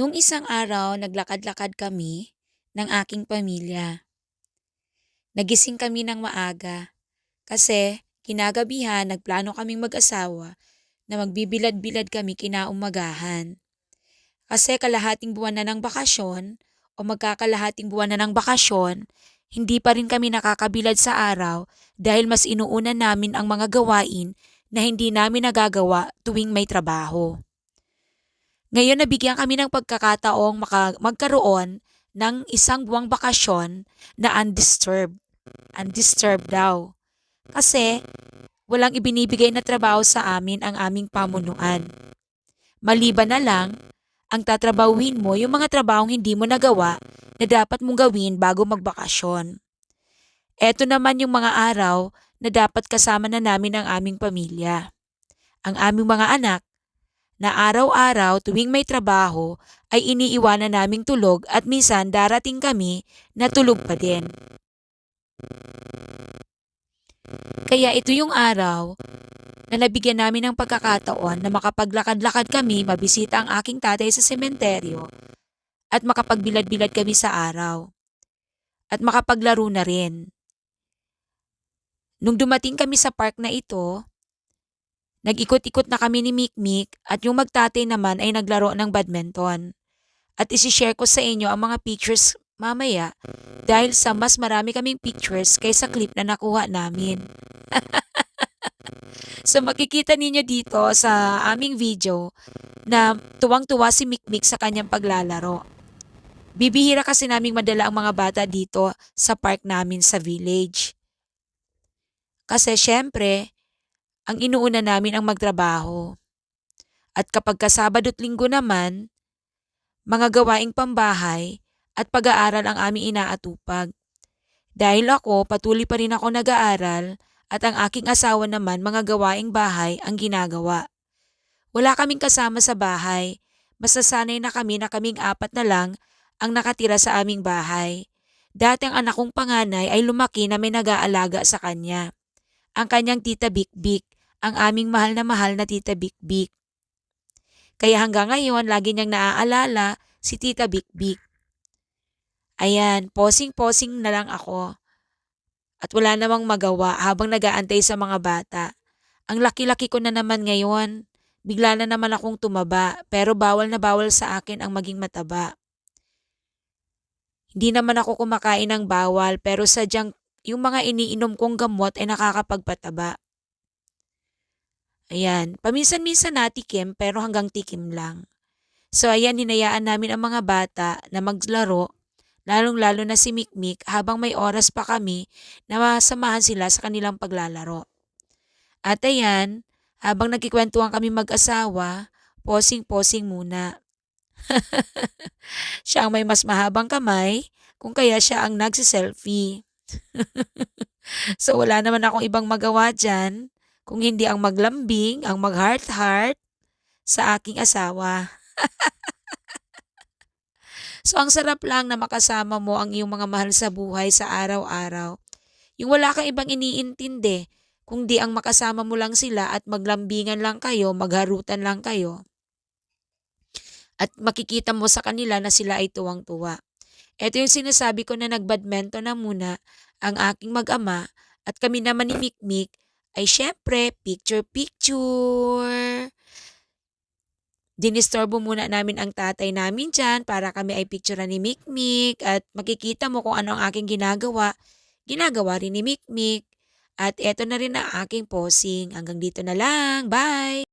Nung isang araw, naglakad-lakad kami ng aking pamilya. Nagising kami ng maaga kasi kinagabihan nagplano kaming mag-asawa na magbibilad-bilad kami kinaumagahan. Kasi kalahating buwan na ng bakasyon o magkakalahating buwan na ng bakasyon, hindi pa rin kami nakakabilad sa araw dahil mas inuuna namin ang mga gawain na hindi namin nagagawa tuwing may trabaho. Ngayon nabigyan kami ng pagkakataong maka- magkaroon ng isang buwang bakasyon na undisturbed. Undisturbed daw. Kasi walang ibinibigay na trabaho sa amin ang aming pamunuan. Maliban na lang, ang tatrabahuin mo yung mga trabahong hindi mo nagawa na dapat mong gawin bago magbakasyon. Eto naman yung mga araw na dapat kasama na namin ang aming pamilya. Ang aming mga anak na araw-araw tuwing may trabaho ay iniiwanan naming tulog at minsan darating kami na tulog pa din. Kaya ito yung araw na nabigyan namin ng pagkakataon na makapaglakad-lakad kami, mabisita ang aking tatay sa sementeryo at makapagbilad-bilad kami sa araw. At makapaglaro na rin. Nung dumating kami sa park na ito, nag-ikot-ikot na kami ni Mikmik at yung magtatay naman ay naglaro ng badminton. At isishare ko sa inyo ang mga pictures mamaya dahil sa mas marami kaming pictures kaysa clip na nakuha namin. so makikita ninyo dito sa aming video na tuwang-tuwa si Mikmik sa kanyang paglalaro. Bibihira kasi naming madala ang mga bata dito sa park namin sa village. Kasi syempre, ang inuuna namin ang magtrabaho. At kapag kasabado't linggo naman, mga gawaing pambahay at pag-aaral ang aming inaatupag. Dahil ako, patuloy pa rin ako nag-aaral at ang aking asawa naman mga gawaing bahay ang ginagawa. Wala kaming kasama sa bahay. Masasanay na kami na kaming apat na lang ang nakatira sa aming bahay. Dati ang anak kong panganay ay lumaki na may nag-aalaga sa kanya. Ang kanyang tita Bikbik, ang aming mahal na mahal na tita Bikbik. Kaya hanggang ngayon, lagi niyang naaalala si tita Bikbik. Ayan, posing-posing na lang ako. At wala namang magawa habang nagaantay sa mga bata. Ang laki-laki ko na naman ngayon. Bigla na naman akong tumaba, pero bawal na bawal sa akin ang maging mataba. Hindi naman ako kumakain ng bawal, pero sadyang yung mga iniinom kong gamot ay nakakapagpataba. Ayan, paminsan-minsan natikim pero hanggang tikim lang. So ayan, hinayaan namin ang mga bata na maglaro, lalong-lalo na si Mikmik habang may oras pa kami na masamahan sila sa kanilang paglalaro. At ayan, habang nagkikwentuhan kami mag-asawa, posing-posing muna. siya ang may mas mahabang kamay, kung kaya siya ang nagsiselfie. so wala naman akong ibang magawa dyan, kung hindi ang maglambing, ang mag-heart-heart sa aking asawa. so ang sarap lang na makasama mo ang iyong mga mahal sa buhay sa araw-araw. Yung wala kang ibang iniintindi, kung di ang makasama mo lang sila at maglambingan lang kayo, magharutan lang kayo. At makikita mo sa kanila na sila ay tuwang-tuwa. Ito yung sinasabi ko na nagbadmento na muna ang aking mag-ama at kami naman ni Mikmik ay syempre picture-picture. Dinistorbo muna namin ang tatay namin dyan para kami ay picturean ni Mikmik at makikita mo kung ano ang aking ginagawa. Ginagawa rin ni Mikmik. At eto na rin ang aking posing. Hanggang dito na lang. Bye!